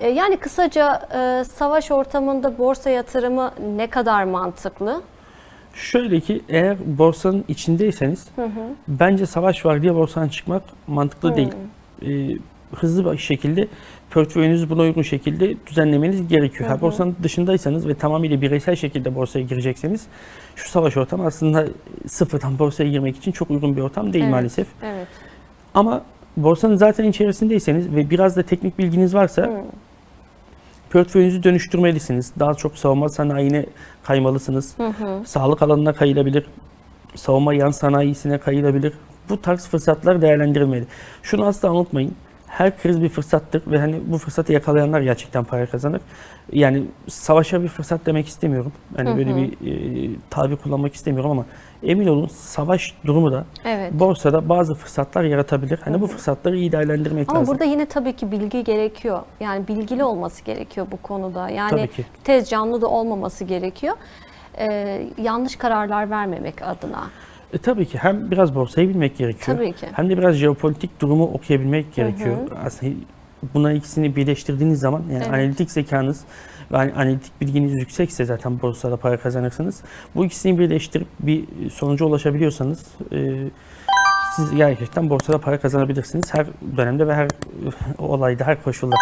E, Yani kısaca e, savaş ortamında borsa yatırımı ne kadar mantıklı? Şöyle ki eğer borsanın içindeyseniz bence savaş var diye borsadan çıkmak mantıklı değil. Ee, hızlı bir şekilde portföyünüzü buna uygun şekilde düzenlemeniz gerekiyor. Ha, borsanın dışındaysanız ve tamamıyla bireysel şekilde borsaya girecekseniz şu savaş ortamı aslında sıfırdan borsaya girmek için çok uygun bir ortam değil Evet. maalesef. Evet. Ama borsanın zaten içerisindeyseniz ve biraz da teknik bilginiz varsa portföyünüzü dönüştürmelisiniz. Daha çok savunma sanayine kaymalısınız. Sağlık alanına kayılabilir. Savunma yan sanayisine kayılabilir. Bu tarz fırsatlar değerlendirilmeli. Şunu asla unutmayın. Her kriz bir fırsattır ve hani bu fırsatı yakalayanlar gerçekten para kazanır. Yani savaşa bir fırsat demek istemiyorum. Hani böyle bir e, tabir kullanmak istemiyorum ama emin olun savaş durumu da Evet. borsada bazı fırsatlar yaratabilir. Hani bu fırsatları iyi değerlendirmek Ama lazım. burada yine tabii ki bilgi gerekiyor. Yani bilgili olması gerekiyor bu konuda. Yani Tabii ki. tez canlı da olmaması gerekiyor. Ee, yanlış kararlar vermemek adına. E, tabii ki hem biraz borsayı bilmek gerekiyor. Tabii ki. Hem de biraz jeopolitik durumu okuyabilmek gerekiyor. Aslında buna ikisini birleştirdiğiniz zaman yani Evet. analitik zekanız ve analitik bilginiz yüksekse zaten borsada para kazanırsınız. Bu ikisini birleştirip bir sonuca ulaşabiliyorsanız e, siz gerçekten borsada para kazanabilirsiniz her dönemde ve her olayda, her koşulda.